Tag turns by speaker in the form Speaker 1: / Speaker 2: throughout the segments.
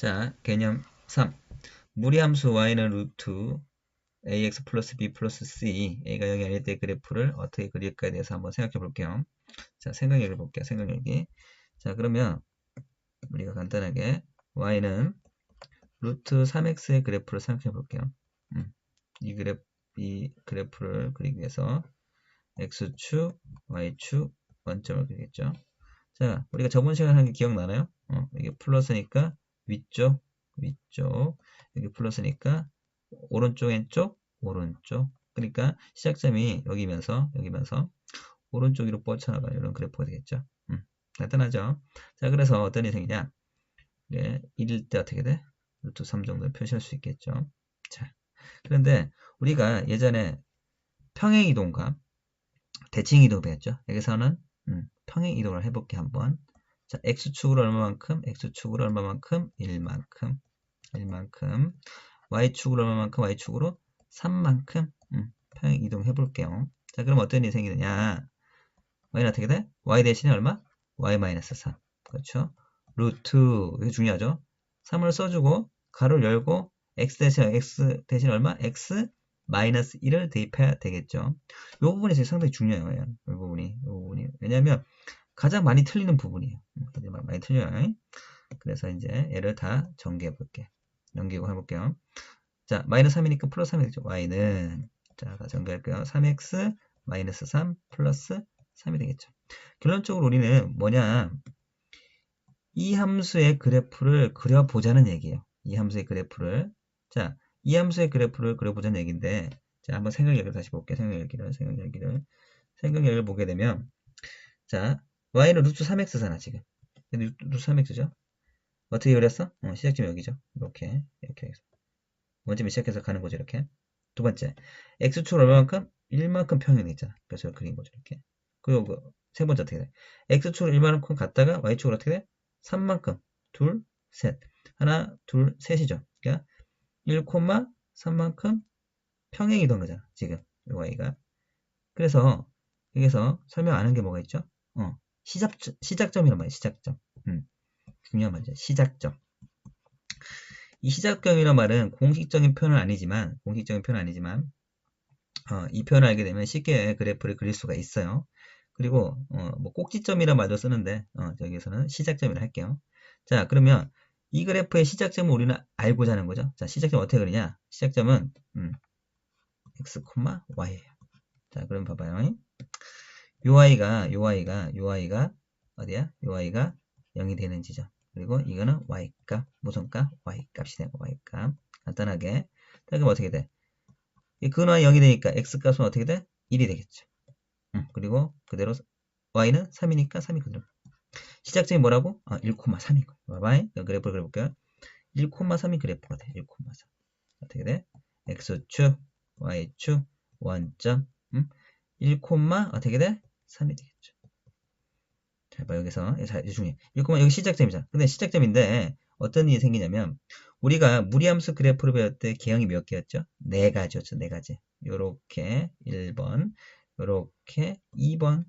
Speaker 1: 자, 개념 3. 무리함수 y는 루트 ax 플러스 b 플러스 c a가 0이 아닐 때 그래프를 어떻게 그릴까에 대해서 한번 생각해 볼게요. 자, 생각력을 볼게요. 생각력이. 자, 그러면 우리가 간단하게 y는 루트 3x의 그래프를 생각해 볼게요. 음, 이 그래프, 이 그래프를 그리기 위해서 x축, y축, 원점을 그리겠죠. 자, 우리가 저번 시간에 한 게 기억나나요? 어, 이게 플러스니까 위쪽, 위쪽. 여기 플러스니까 오른쪽, 왼쪽, 오른쪽. 그러니까 시작점이 여기면서, 여기면서 오른쪽 위로 뻗쳐나가는 이런 그래프가 되겠죠. 음, 간단하죠? 자, 그래서 어떤 생기냐? 예, 1일 때 어떻게 돼? 루트 3 정도 표시할 수 있겠죠. 자, 그런데 우리가 예전에 평행이동과 대칭이동 배웠죠. 여기서는 음, 평행이동을 해볼게 한번. 자, x축으로 얼마만큼? x축으로 얼마만큼? 1만큼. 1만큼. y축으로 얼마만큼? y축으로 3만큼. 음, 평행 이동해 볼게요. 자, 그럼 어떤 일이 생기느냐? y는 어떻게 돼? y 대신에 얼마? y-3. 그렇죠? 루트, 이게 중요하죠? 3을 써주고, 가로를 열고, x 대신, x 대신 얼마? x 마이너스 1을 대입해야 되겠죠. 이 부분이 상당히 중요해요. 이 부분이. 이 부분이. 왜냐면, 가장 많이 틀리는 부분이에요. 가장 많이 틀려요. 그래서 이제 얘를 다 전개해 볼게. 넘기고 해볼게요. 자, 마이너스 3이니까 플러스 3이 되죠. y는 자, 다 전개할게요. 3x 마이너스 3 플러스 3이 되겠죠. 결론적으로 우리는 뭐냐 이 함수의 그래프를 그려보자는 얘기예요. 이 함수의 그래프를 자, 이 함수의 그래프를 그려보자는 얘기인데 자, 한번 생각력을 다시 볼게요. 생각력을 생각력을 생각력을 보게 되면 자, y는 루트 3x잖아 지금. 루트 3x죠? 어떻게 그렸어? 어, 시작점이 여기죠. 이렇게 이렇게 해서. 원점이 시작해서 가는 거죠 이렇게. 두 번째. X축 얼마만큼? 1만큼 평행이 있잖아. 그래서 그린 거죠 이렇게. 그리고 그세 번째 어떻게 돼? x축으로 1만큼 갔다가 y축으로 어떻게 돼? 3만큼. 둘, 셋. 하나, 둘, 셋이죠. 그러니까 1,3만큼 평행 이동 거잖아 지금. y가. 그래서 여기서 설명 안 한 게 뭐가 있죠? 어, 시작, 시작점이란 말이에요. 시작점. 음, 중요한 말이죠. 시작점. 이 시작점이란 말은 공식적인 표현은 아니지만, 공식적인 표현은 아니지만, 어, 이 표현을 알게 되면 쉽게 그래프를 그릴 수가 있어요. 그리고, 어, 뭐 꼭지점이란 말도 쓰는데, 어, 여기서는 시작점이라 할게요. 자, 그러면 이 그래프의 시작점을 우리는 알고자 하는 거죠. 자, 시작점 어떻게 그리냐? 시작점은, 음, x, y예요. 자, 그럼 봐봐요. 요 i가 요 i가 요 i가 어디야? 요 i가 0이 되는 지점. 그리고 이거는 y값, 무슨 값? y값이 되고 y값. 간단하게. 그럼 어떻게 돼? 이 근화이 0이 되니까 x값은 어떻게 돼? 1이 되겠죠. 응, 그리고 그대로 y는 3이니까 3이 그대로. 시작점이 뭐라고? 아, 1,3인 거예요. 봐봐이. 그래프를 그려볼게요. 1,3이 그래프가 돼. 1,3. 어떻게 돼? x축, y축, 원점, 음? 1, 어떻게 돼? 3이 되겠죠. 자, 봐, 여기서, 자, 중에. 1, 여기 시작점이잖아. 근데 시작점인데, 어떤 일이 생기냐면, 우리가 무리함수 그래프를 배울 때 개형이 몇 개였죠? 네 가지였죠, 네 가지. 요렇게 1번, 요렇게 2번,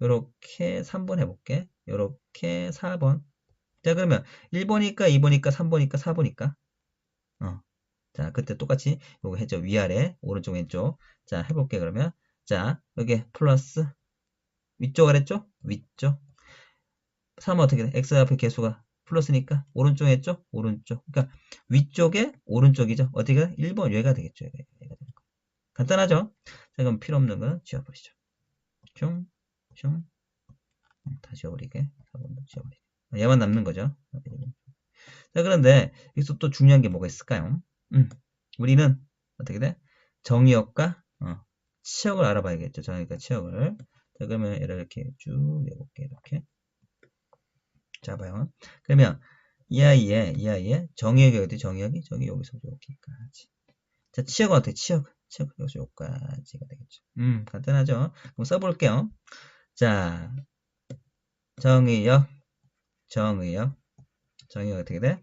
Speaker 1: 요렇게 3번 해볼게. 요렇게 4번. 자, 그러면 1번이니까 2번이니까 3번이니까 4번이니까. 어. 자, 그때 똑같이 요거 했죠. 위아래, 오른쪽, 왼쪽. 자, 해볼게, 그러면. 자, 여기 플러스 위쪽 아래쪽? 위쪽. 3은 어떻게 돼? x 앞에 개수가 플러스니까 오른쪽 했죠? 오른쪽. 그러니까 위쪽에 오른쪽이죠. 돼? 1번 얘가 되겠죠. 얘가, 얘가 되는 거. 간단하죠? 자, 그럼 필요 없는 거 지워버리죠. 슝, 슝. 다 지워버리게. 4번도 지워버리게. 얘만 남는 거죠. 자, 그런데 여기서 또 중요한 게 뭐가 있을까요? 음, 우리는 어떻게 돼? 정의역과 어, 치역을 알아봐야겠죠. 정의역과 치역을. 자, 그러면 이렇게 쭉 내볼게. 이렇게. 자, 봐요. 그러면 이 아이의, 이 아이의 정의역이 어디? 정의역이? 저기 여기서 여기까지. 자, 치역은 어떻게? 치역. 치역 여기서 여기까지가 되겠죠. 음, 간단하죠? 그럼 써볼게요. 자, 정의역, 정의역. 정의역 어떻게 돼?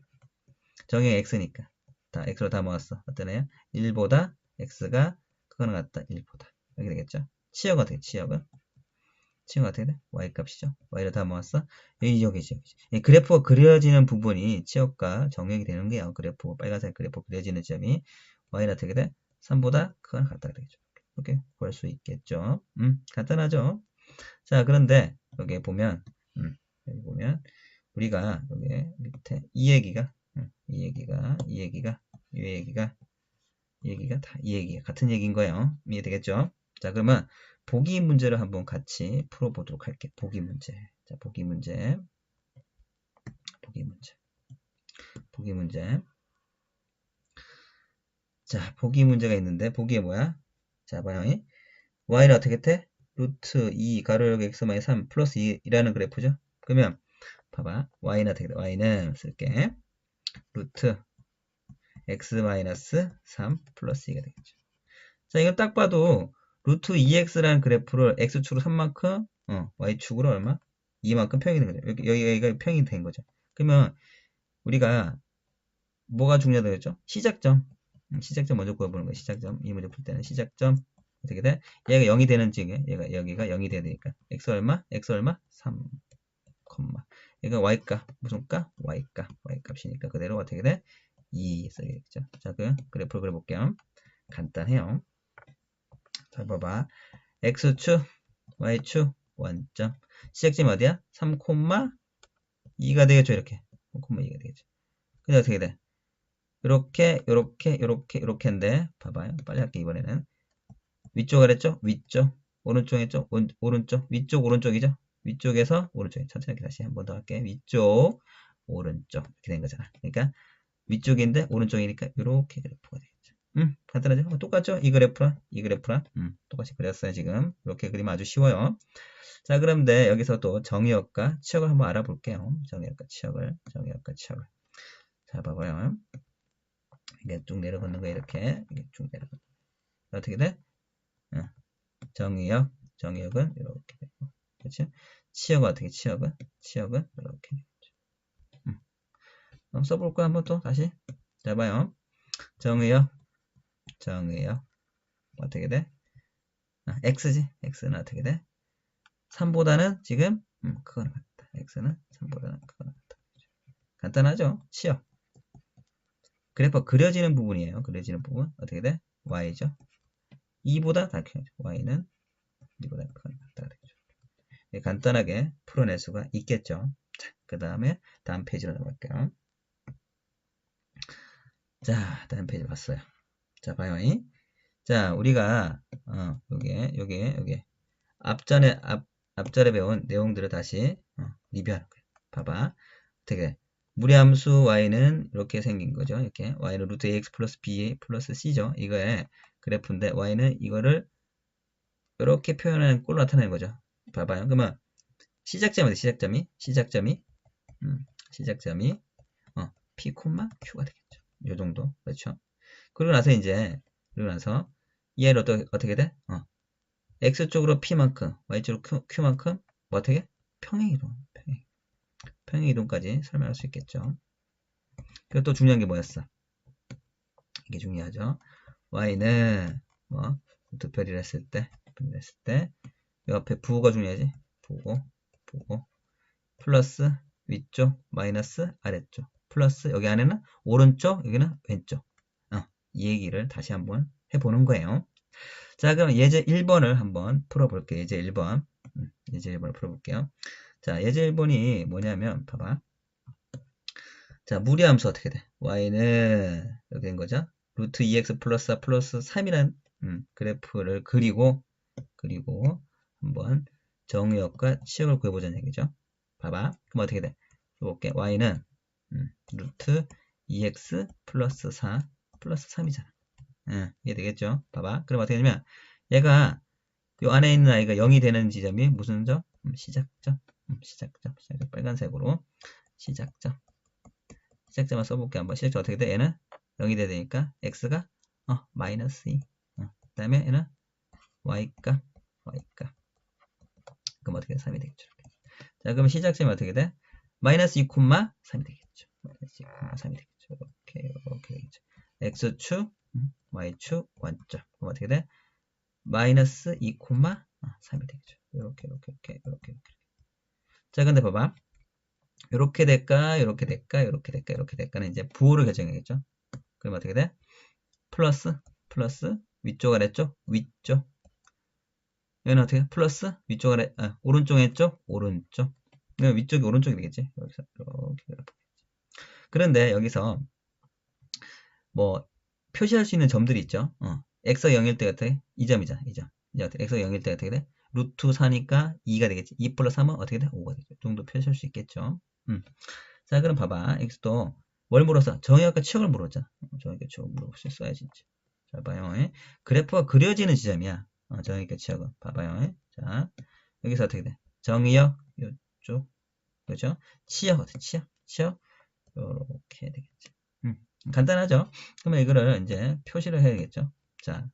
Speaker 1: 정의역 x니까. 다 x로 다 모았어. 애야? 1보다 x가 그거는 같다. 1보다. 이렇게 되겠죠? 치역은 어떻게? 치역은? 치가 어떻게 돼? y 값이죠. y를 다 모았어. 여기 여기지. 이 그래프가 그려지는 부분이 치역과 정역이 되는 게요. 그래프 빨간색 그래프 그려지는 점이 y는 어떻게 돼? 3보다 크거나 같다 되겠죠. 이렇게 볼 수 있겠죠. 음, 간단하죠. 자, 그런데 여기 보면 음, 여기 보면 우리가 여기 밑에 이 얘기가 음, 이 얘기가 이 얘기가 이 얘기가 이 얘기가 다 이 얘기가 같은 얘기인 거예요. 이해되겠죠? 자, 그러면 보기 문제를 한번 같이 풀어보도록 할게요. 보기 문제. 자, 보기 문제. 보기 문제. 보기 문제. 자, 보기 문제가 있는데, 보기에 뭐야? 자, 봐요. y는 어떻게 돼? 루트 2 가로역 x-3 플러스 2라는 그래프죠? 그러면, 봐봐. y는 어떻게 돼? y는 쓸게. 루트 x-3 플러스 2가 되겠죠. 자, 이거 딱 봐도 루트 2x라는 그래프를 x축으로 3만큼, 어, y축으로 얼마? 2만큼 평이 된 거죠. 여기, 여기가 평이 된 거죠. 그러면 우리가 뭐가 중요하다고 죠 시작점. 음, 시작점 먼저 구해보는 거예요. 시작점. 이 문제 풀 때는 시작점. 어떻게 돼? 얘가 0이 되는 지금 얘가 여기가 0이 돼야 되니까 x 얼마? x 얼마? 3, 얘가 y값 무슨 값? y값 y값이니까 그대로 어떻게 돼? 2 써야겠죠. 자, 그 그래프를 그려볼게요. 간단해요. 잘 봐봐. x축, y축, 원점. 시작점이 어디야? 3, 2가 되겠죠. 이렇게. 3, 2가 되겠죠. 근데 어떻게 돼? 이렇게, 이렇게, 이렇게, 이렇게인데, 봐봐요. 빨리 할게, 이번에는. 위쪽 그랬죠? 위쪽. 오른쪽 했죠? 오른쪽. 위쪽, 오른쪽이죠? 위쪽에서 오른쪽에. 천천히 다시 한 번 더 할게. 위쪽, 오른쪽. 이렇게 된 거잖아. 그러니까, 위쪽인데, 오른쪽이니까, 이렇게 그래프가 되겠죠. 음, 간단하죠? 뭐 똑같죠? 이 그래프랑 이 그래프랑 음, 똑같이 그렸어요 지금 이렇게 그리면 아주 쉬워요 자 그런데 여기서 또 정의역과 치역을 한번 알아볼게요 정의역과 치역을 정의역과 치역을 자 봐봐요 이게 쭉 내려가는 거 이렇게 이게 쭉 내려가 어떻게 돼? 어, 정의역 정의역은 이렇게 되고 그렇죠? 치역은 어떻게 치역은? 치역은 이렇게 음. 한번 써볼까 한번 또 다시 자 봐요 정의역 정의요. 어떻게 돼? 아, x지. x는 어떻게 돼? 3보다는 지금 음, 크거나 같다. x는 3보다는 크거나 같다. 간단하죠? 치역. 그래프 그려지는 부분이에요. 그려지는 부분 어떻게 돼? y죠. 2보다 다 크죠. y는 2보다 크거나 같다. 간단하게 풀어낼 수가 있겠죠. 자, 그 다음에 다음 페이지로 넘어갈게요. 자, 다음 페이지 봤어요. 자, 봐요. 자, 우리가, 어, 요게, 요게, 요게. 앞전에, 앞, 앞전에 배운 내용들을 다시, 어, 리뷰하는 거예요. 봐봐. 어떻게, 무리함수 y는 이렇게 생긴 거죠. 이렇게. y는 루트 ax 플러스 b 플러스 c죠. 이거의 그래프인데, y는 이거를 이렇게 표현하는 꼴로 나타내는 거죠. 봐봐요. 그러면, 시작점이 시작점이, 시작점이, 음, 시작점이, 어, p, q가 되겠죠. 요 정도. 그렇죠. 그러고 나서 이제 그러고 나서 얘를 어떻게, 어떻게 돼? 어. x쪽으로 p만큼 y쪽으로 q, q만큼 뭐 어떻게? 평행이동 평행. 평행이동까지 설명할 수 있겠죠. 그리고 또 중요한 게 뭐였어? 이게 중요하죠. y는 뭐 두표를 했을 때, 두표를 했을 때 옆에 부호가 중요하지. 부호, 부호 플러스 위쪽 마이너스 아래쪽 플러스 여기 안에는 오른쪽 여기는 왼쪽 이 얘기를 다시 한번 해보는 거예요. 자, 그럼 예제 1번을 한번 풀어볼게요. 예제 1번. 음, 예제 1번을 풀어볼게요. 자, 예제 1번이 뭐냐면, 봐봐. 자, 무리함수 어떻게 돼? y는, 여기 된 거죠? 루트 2x 플러스 4 플러스 3이라는 음, 그래프를 그리고, 그리고 한번 정의역과 치역을 구해보자는 얘기죠. 봐봐. 그럼 어떻게 돼? 볼게. y는 음, 루트 2x 플러스 4 플러스 3이잖아. 예, 이해 되겠죠? 봐봐. 그럼 어떻게 되냐면 얘가 요 안에 있는 아이가 0이 되는 지점이 무슨 점? 음, 시작점. 음, 시작점. 시작점. 빨간색으로 시작점. 시작점을 써볼게 한번. 시작점 어떻게 돼? 얘는 0이 돼야 되니까 x가 어, 마이너스 2. 어, 그 다음에 얘는 y값. y값. 그럼 어떻게 돼? 3이 되겠죠. 자, 그럼 시작점이 어떻게 돼? 마이너스 2,3이 되겠죠. 마이너스 2,3이 되겠죠. 이렇게, 이렇게 되겠죠. X축, 음, y축, 원점. 그럼 어떻게 돼? 마이너스 2, 3이 되겠죠. 이렇게, 이렇게, 이렇게, 자, 근데 봐봐. 요렇게 될까, 요렇게 될까, 요렇게 될까, 요렇게 될까는 이제 부호를 결정해야겠죠. 그럼 어떻게 돼? 플러스, 플러스, 위쪽 아래쪽, 위쪽. 여기는 어떻게? 플러스, 위쪽 아래, 아, 오른쪽 왼쪽, 오른쪽. 위쪽이 오른쪽이 되겠지. 여기서 이렇게 이렇게. 그런데 여기서 뭐 표시할 수 있는 점들이 있죠. 어. x가 0일 때 어떻게? 돼? 이 점이자, 이 점. 이제 어떻게? x가 0일 때 어떻게 돼? 루트 4니까 2가 되겠지. 2 플러스 3은 어떻게 돼? 5가 되죠. 이 정도 표시할 수 있겠죠. 음. 자, 그럼 봐봐. x도 뭘 물었어? 정의역과 치역을 물었잖아. 어, 정의역과 치역을 물었어야지. 이제. 자, 봐요. 예? 그래프가 그려지는 지점이야. 어, 정의역과 치역은. 봐봐요. 예? 자, 여기서 어떻게 돼? 정의역, 요쪽. 그죠? 치역, 어떻게 치역? 치역. 요렇게 되겠지. 음. 간단하죠? 그러면 이거를 이제 표시를 해야겠죠? 자,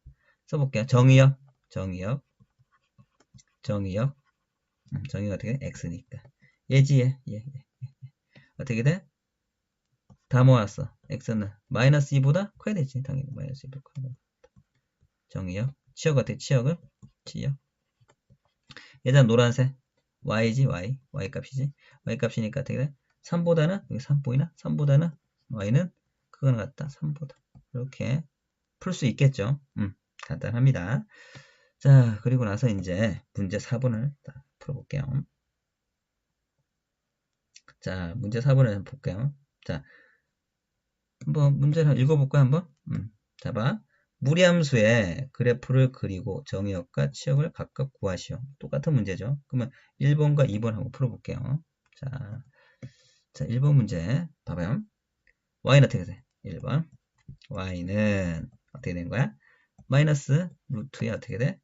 Speaker 1: 써볼게요. 정의역, 정의역, 정의역. 음, 정의가 어떻게 돼? x니까. 예지예, 예, 예, 예. 어떻게 돼? 다 모았어. x는 마이너스 2보다 커야 되지. 당연히 마이너스 2보다 커야 돼. 정의역. 치역 어떻게 치역을? 치역. 예전 노란색. y지, y. y 값이지. y 값이니까 어떻게 돼? 3보다는, 여기 3 보이나? 3보다는 y는 그거는 같다. 3보다. 이렇게 풀 수 있겠죠. 음, 간단합니다. 자, 그리고 나서 이제 문제 4번을 풀어볼게요. 자, 문제 4번을 한번 볼게요. 자, 한번 문제를 읽어볼까요, 한번? 음, 자, 봐. 무리함수의 그래프를 그리고 정의역과 치역을 각각 구하시오. 똑같은 문제죠. 그러면 1번과 2번 한번 풀어볼게요. 자, 자 1번 문제 봐봐요. y는 어떻게 돼? 1번. y는 어떻게 된 거야? 마이너스 루트에 어떻게 돼?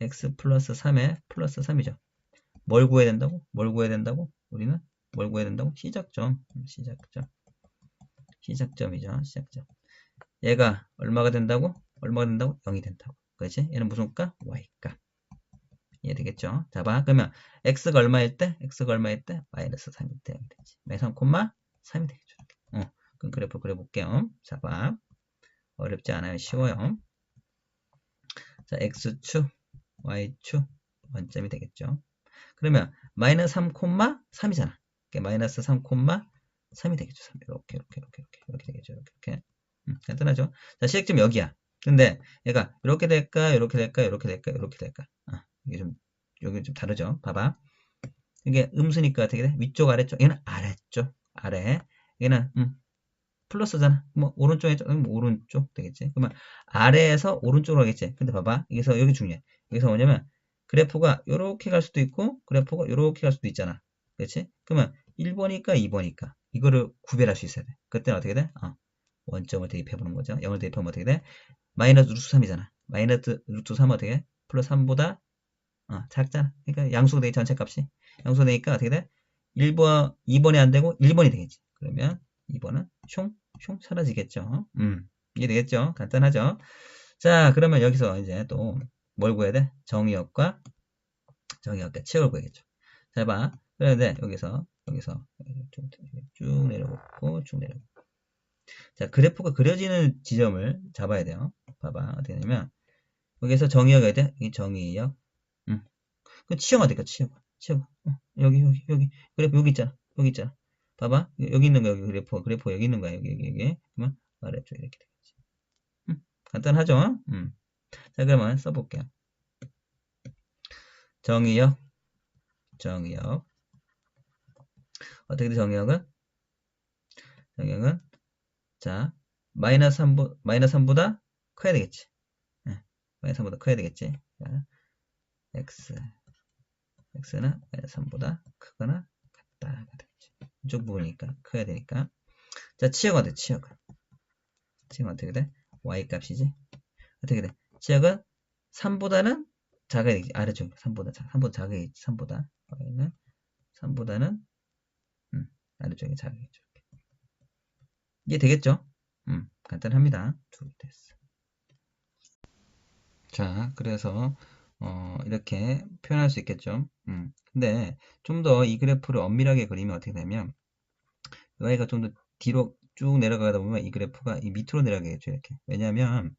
Speaker 1: x 플러스 3에 플러스 3이죠. 뭘 구해야 된다고? 뭘 구해야 된다고? 우리는 뭘 구해야 된다고? 시작점. 시작점. 시작점이죠. 시작점. 얘가 얼마가 된다고? 얼마가 된다고? 0이 된다고. 그렇지? 얘는 무슨 값? y값. 이해 되겠죠? 자, 봐. 그러면 x가 얼마일 때? x가 얼마일 때? 마이너스 3일 때 0이 되지. 마이너스 3, 3이 되겠죠. 어, 그래프 그려볼게요. 자, 봐. 어렵지 않아요. 쉬워요. 자, x축, y축, 원점이 되겠죠. 그러면 마이너스 3, 3이잖아. 마이너스 3, 3이 되겠죠. 3. 이렇게, 이렇게, 이렇게, 이렇게, 이렇게 되겠죠. 이렇게, 이렇게. 음, 간단하죠. 자, 시작점 여기야. 근데 얘가 이렇게 될까, 이렇게 될까, 이렇게 될까, 이렇게 될까. 아, 이게 좀 여기 좀 다르죠. 봐봐. 이게 음수니까 어떻게 돼? 위쪽, 아래쪽. 얘는 아래쪽, 아래. 얘는 음, 플러스잖아. 뭐 오른쪽에 뭐 오른쪽 되겠지. 그러면 아래에서 오른쪽으로 가겠지. 근데 봐봐. 여기서 여기 중요해. 여기서 뭐냐면 그래프가 이렇게 갈 수도 있고 그래프가 이렇게 갈 수도 있잖아. 그렇지? 그러면 1번이니까 2번이니까 이거를 구별할 수 있어야 돼. 그때는 어떻게 돼? 어, 원점을 대입해보는 거죠. 0을 대입하면 어떻게 돼? 마이너스 루트 3이잖아. 마이너스 루트 3 어떻게 돼? 플러스 3보다 어, 작잖아. 그러니까 양수가 되게 전체 값이. 양수가 되니까 어떻게 돼? 1번, 2번이 안 되고 1번이 되겠지. 그러면 2번은 슝, 슝 사라지겠죠. 음, 이해되겠죠? 간단하죠? 자, 그러면 여기서 이제 또 뭘 구해야 돼? 정의역과 정의역과 치역을 구해야겠죠. 자, 봐. 그런데 여기서, 여기서 쭉, 쭉 내려오고, 쭉 내려오고. 자, 그래프가 그려지는 지점을 잡아야 돼요. 봐봐. 어떻게 되냐면, 여기서 정의역이 어디 이 정의역. 음. 그 치역 어디까, 치역. 치역. 어, 여기, 여기, 여기. 그래프 여기 있잖아. 여기 있잖아. 봐봐. 여기 있는 거야, 여기 그래프. 그래프 여기 있는 거야, 여기, 여기, 여기. 그러면 아래쪽 이렇게 되겠지. 음, 간단하죠? 음. 자, 그러면 써볼게요. 정의역. 정의역. 어떻게 돼, 정의역은? 정의역은, 자, 마이너스 3보, 마이너스 3보다 커야 되겠지. 네, 마이너스 3보다 커야 되겠지. 자, x. x는 마이너스 3보다 크거나 같다. 이쪽 부분이니까 커야 되니까. 자, 치역은 어때? 치역은. 치역은 어떻게 돼? y 값이지. 어떻게 돼? 치역은 3보다는 작아야 되겠지. 아래쪽 3보다 작, 3보다 작아야겠지. 3보다. y는 3보다는 음, 아래쪽이 작아야겠죠. 이게 되겠죠? 음, 간단합니다. 둘 됐어. 자, 그래서 어, 이렇게 표현할 수 있겠죠. 음, 근데 좀 더 이 그래프를 엄밀하게 그리면 어떻게 되면 y가 좀 더 뒤로 쭉 내려가다 보면 이 그래프가 이 밑으로 내려가겠죠. 이렇게. 왜냐하면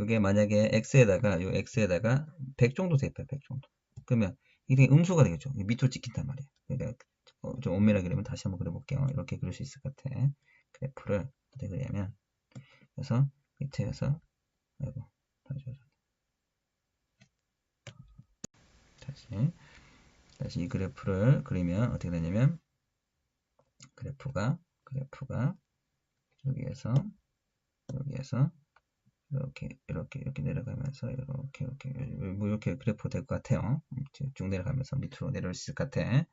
Speaker 1: 이게 만약에 x에다가 요 x에다가 100 정도 대입해 100 정도. 그러면 이게 음수가 되겠죠. 밑으로 찍힌단 말이에요. 그러니까 어, 좀 엄밀하게 그리면 다시 한번 그려볼게요. 이렇게 그릴 수 있을 것 같아. 그래프를 어떻게 그리냐면 그래서 밑에서 아이고 다시 다시 다시 이 그래프를 그리면 어떻게 되냐면 그래프가 그래프가 여기에서 여기에서 이렇게 이렇게 이렇게 내려가면서 이렇게 이렇게 뭐 이렇게 그래프 될 것 같아요. 쭉 내려가면서 밑으로 내려올 수 있을 것 같아.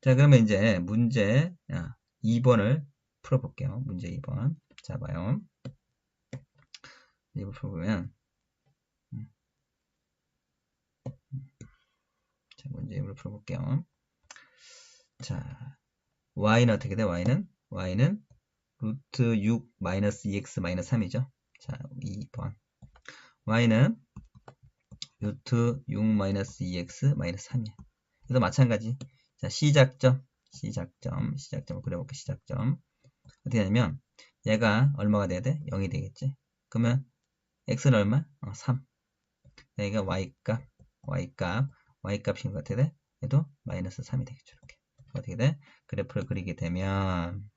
Speaker 1: 자 그러면 이제 문제 2번을 풀어볼게요. 문제 2번. 자 봐요. 이거 풀어보면 문제 2번 풀어볼게요. 자 y는 어떻게 돼? y는 y는 루트 6 마이너스 2x 마이너스 3이죠. 자, 2번. y는 루트 6 마이너스 2x 마이너스 3이야. 그래서 마찬가지. 자, 시작점, 시작점, 시작점을 그려볼게, 시작점. 어떻게 하냐면, 얘가 얼마가 돼야 돼? 0이 되겠지. 그러면, x는 얼마? 어, 3. 여기가 y값, y값, y값인 것 같아 돼? 얘도 마이너스 3이 되겠죠, 이렇게. 어떻게 돼? 그래프를 그리게 되면,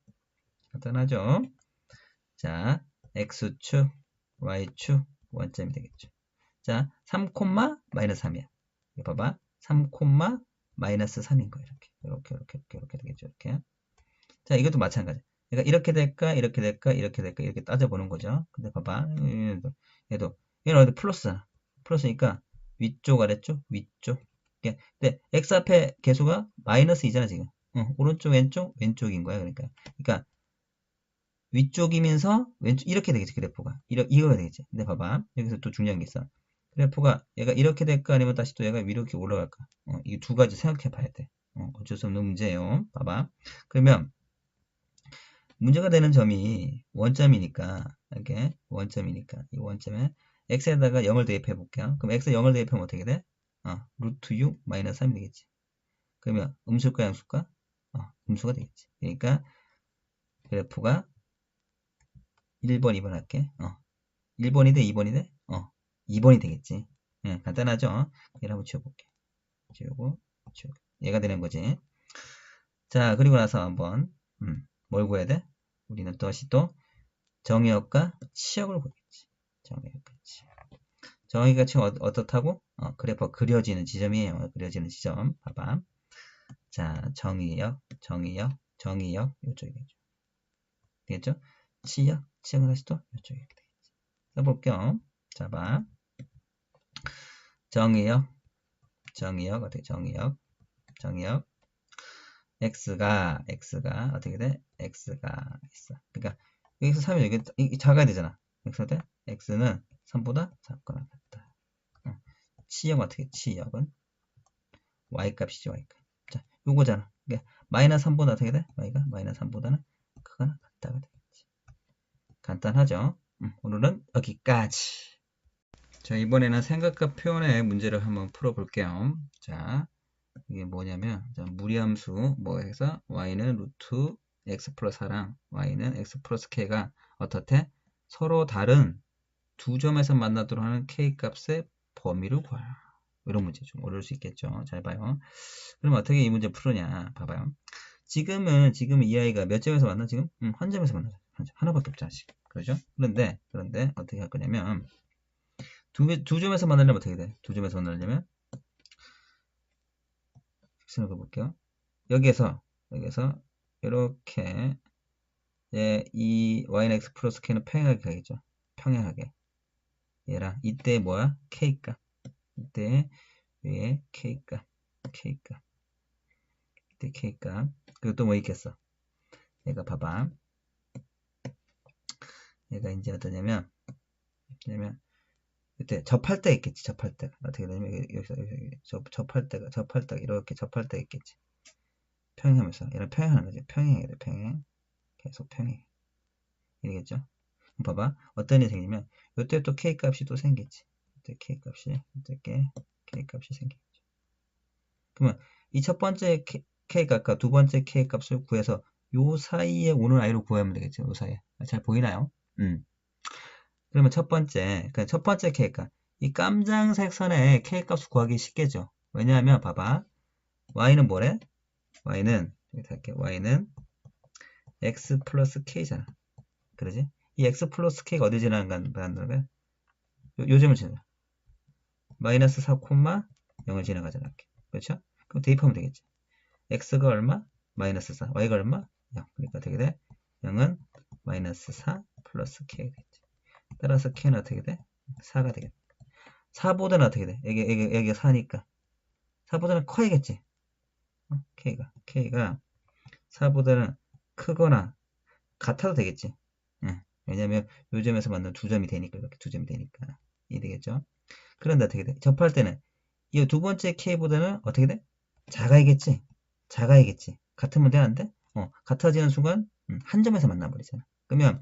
Speaker 1: 간단하죠? 자, x축, y축, 원점이 되겠죠. 자, 3, 마이너스 3이야. 이거 봐봐. 3, 마이너스 3인 거야. 이렇게. 이렇게, 이렇게, 이렇게, 이렇게 되겠죠. 이렇게. 자, 이것도 마찬가지. 그러니까 이렇게 될까, 이렇게 될까, 이렇게 될까, 이렇게 따져보는 거죠. 근데 봐봐. 얘도, 얘도. 얘는 어디 플러스잖아. 플러스니까 위쪽, 아래쪽, 위쪽. 근데 x 앞에 개수가 마이너스 2잖아, 지금. 어, 오른쪽, 왼쪽, 왼쪽인 거야. 그러니까. 그러니까 위쪽이면서 왼쪽 이렇게 되겠지 그래프가. 이러, 이거가 되겠지. 근데 봐봐. 여기서 또 중요한 게 있어. 그래프가 얘가 이렇게 될까 아니면 다시 또 얘가 위로 이렇게 올라갈까 어, 이 두 가지 생각해 봐야 돼. 어, 어쩔 수 없는 문제예요. 봐봐. 그러면 문제가 되는 점이 원점이니까 이렇게 원점이니까 이 원점에 x에다가 0을 대입해 볼게요. 그럼 x 0을 대입하면 어떻게 돼? 어, 루트 6 마이너스 3이 되겠지 그러면 음수과 양수과? 어, 음수가 되겠지 그러니까 그래프가 1번, 2번 할게. 어. 1번이 돼, 2번이 돼? 어. 2번이 되겠지. 예, 간단하죠? 얘를 한번 지워볼게. 지우고, 지우고. 얘가 되는 거지. 자, 그리고 나서 한번, 음, 뭘 구해야 돼? 우리는 또 다시 또 정의역과 치역을 구하겠지. 정의역과 치역. 정의가 지금 어, 어떻다고? 어, 그래프 그려지는 지점이에요. 그려지는 지점. 봐봐. 자, 정의역, 정의역, 정의역, 요쪽이겠죠. 되겠죠? 치역, 치역은 다시 또 이렇게 되겠지. 써볼게요. 자, 봐. 정의역, 정의역, 어떻게 정의역, 정의역. x가, x가 어떻게 돼? x가 있어. 그러니까 여기서 3이 여기 이, 작아야 되잖아. x 때 x는 3보다 작거나 어. 치역 어떻게? 치역은 y 값이지 y 값. 자, 요거잖아. 그러니까 마이너스 3보다 어떻게 돼? y가 마이너스 3보다는 크거나 같다가 돼. 간단하죠? 음, 오늘은 여기까지. 자, 이번에는 생각과 표현의 문제를 한번 풀어볼게요. 자, 이게 뭐냐면, 자, 무리함수, 뭐 해서, y는 루트 x 플러스 4랑 y는 x 플러스 k가 어떻대? 서로 다른 두 점에서 만나도록 하는 k 값의 범위를 구하라. 이런 문제 좀 어려울 수 있겠죠. 잘 봐요. 그럼 어떻게 이 문제 풀으냐. 봐봐요. 지금은, 지금 이 아이가 몇 점에서 만나? 지금? 음, 한 점에서 만나죠. 하나밖에 없잖아, 지금. 그렇죠? 그런데 그런데 어떻게 할 거냐면 두, 두 점에서 만나려면 어떻게 돼? 두 점에서 만나려면 생각해 볼게요. 여기에서 여기에서 이렇게 예, 이 y는 x 플러스 k는 평행하게 가겠죠. 평행하게 얘랑 이때 뭐야? k값 이때 위에 k값 k값 이때 k값 그리고 또 뭐 있겠어? 얘가 봐봐. 얘가 이제 어떠냐면 뭐냐면 그때 접할 때 있겠지 접할 때. 어떻게 되냐면 여기서 여기 접, 접할 때가 접할 때 이렇게 접할 때 있겠지. 평행하면서. 얘를 평행하는 거지. 돼 평행. 계속 평행. 이겠죠 봐봐 어떤 일이 생기냐면 이때 또 k 값이 또 생기지 이때 k 값이 이때 k, k 값이 생기겠죠 그러면 이 첫 번째 k, k 값과 두 번째 k 값을 구해서 요 사이에 오는 아이로 구하면 되겠죠 요 사이에 잘 보이나요 음. 그러면 첫 번째, 그첫 번째 K값. 이 깜장색 선의 K값 구하기 쉽겠죠. 왜냐하면 봐봐. y는 뭐래? y는 여기 할게. y는 x 플러스 k잖아. 그러지? 이 x 플러스 k가 어디 지나가는 거야? 요즘을 지나가. 마이너스 4, 0을 지나가잖아. 이렇게. 그렇죠? 그럼 대입하면 되겠지. x가 얼마? 마이너스 4. y가 얼마? 0. 그러니까 어떻게 돼? 0은 마이너스 4 플러스 k가 되겠지. 따라서 k는 어떻게 돼? 4가 되겠다. 4보다는 어떻게 돼? 여기, 여기, 여기가 4니까. 4보다는 커야겠지. 어? k가. k가 4보다는 크거나 같아도 되겠지. 응. 왜냐면 요 점에서 만든 두 점이 되니까 이렇게 두 점이 되니까 이 되겠죠. 그런데 어떻게 돼? 접할 때는 이 두 번째 k보다는 어떻게 돼? 작아야겠지. 작아야겠지. 같으면 되는데 어, 같아지는 순간 음, 한 점에서 만나버리잖아. 그러면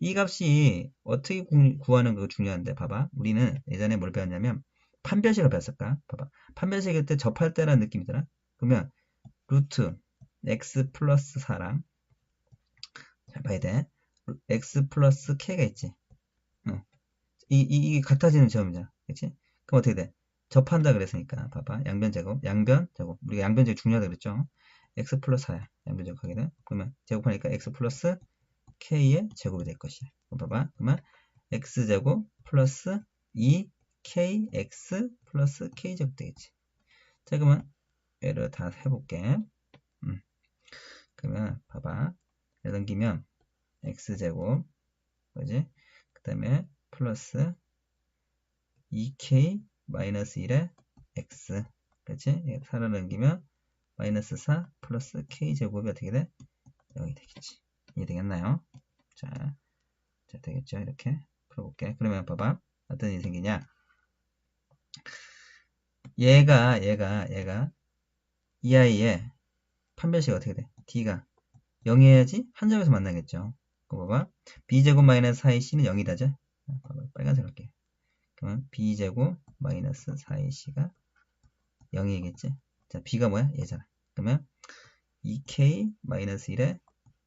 Speaker 1: 이 값이 어떻게 구하는 거 중요한데 봐봐. 우리는 예전에 뭘 배웠냐면 판별식을 배웠을까? 봐봐. 판별식일 때 접할 때라는 느낌이잖아. 그러면 루트 x 플러스 4랑 잘 봐야 돼. X 플러스 k가 있지. 어. 이, 이, 이게 같아지는 점이잖아. 그치? 그럼 어떻게 돼? 접한다 그랬으니까 봐봐. 양변 제곱, 양변 제곱. 우리가 양변 제곱 중요하다 그랬죠? x 플러스 4야. 양변 제곱하게 돼. 그러면 제곱하니까 x 플러스 k의 제곱이 될 것이야. 그럼 봐봐. 그러면 x제곱 플러스 2kx 플러스 k제곱 되겠지. 자, 그러면 얘를 다 해볼게. 음. 그러면 봐봐. 넘기면 x제곱 그지? 그 다음에 플러스 2k 마이너스 1에 x 그치? 살아 넘기면 마이너스 4 플러스 k제곱이 어떻게 돼? 0이 되겠지 이해되겠나요? 자, 자 되겠죠? 이렇게 풀어볼게 그러면 봐봐 어떤 일이 생기냐 얘가 얘가 얘가 이 아이의 판별식 어떻게 돼? d가 0이어야지 한 점에서 만나겠죠. 그거 봐봐. b제곱 마이너스 4ac 는 0이다죠. 빨간색 할게. 그러면 b제곱 마이너스 4ac가 0이겠지. 자, b가 뭐야? 얘잖아. 그러면 2k 마이너스 1의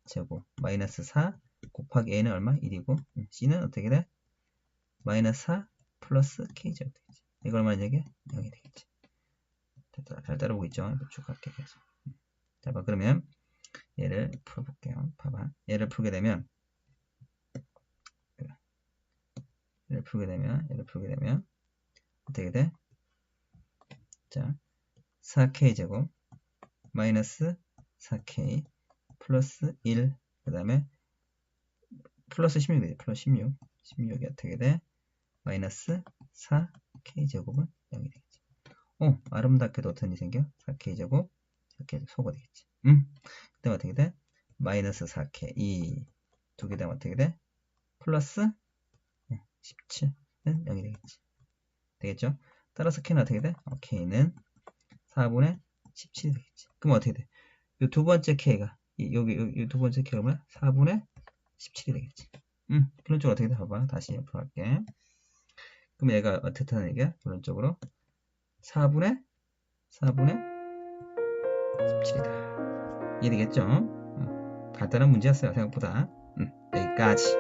Speaker 1: 제곱 마이너스 4 곱하기 a는 얼마? 1이고 c는 어떻게 돼? 마이너스 4 플러스 k제곱 되겠지. 이거 얼마냐 이게? 0이 되겠지. 잘 따라보고 있죠? 쭉 갈게 계속. 자, 봐 그러면 얘를 풀어볼게요. 얘를 풀게 되면 얘를 풀게 되면 얘를 풀게 되면 어떻게 돼? 자, 4k 제곱 마이너스 4k 플러스 1 그 다음에 플러스 16 되죠. 플러스 16 16이 어떻게 돼? 마이너스 4k 제곱은 0이 되겠지. 오, 아름답게도 어떤 일이 생겨? 4k 제곱 4k 소가 되겠지. 음, 그 다음에 어떻게 돼? 마이너스 4K 2두개 되면 어떻게 돼? 플러스 17은 0이 되겠지. 되겠죠? 따라서 K는 어떻게 돼? 어, K는 4분의 17이 되겠지. 그럼 어떻게 돼? 이 두 번째 K가 이, 여기 이 두 번째 K가 뭐야? 4분의 17이 되겠지. 음, 그런쪽으로 어떻게 돼? 봐봐. 다시 옆으로 갈게. 그럼 얘가 어떻게 하는 얘기야? 그런 쪽으로 4분의 4분의 17이다. 이해되겠죠? 간단한 문제였어요 생각보다. 음, 여기까지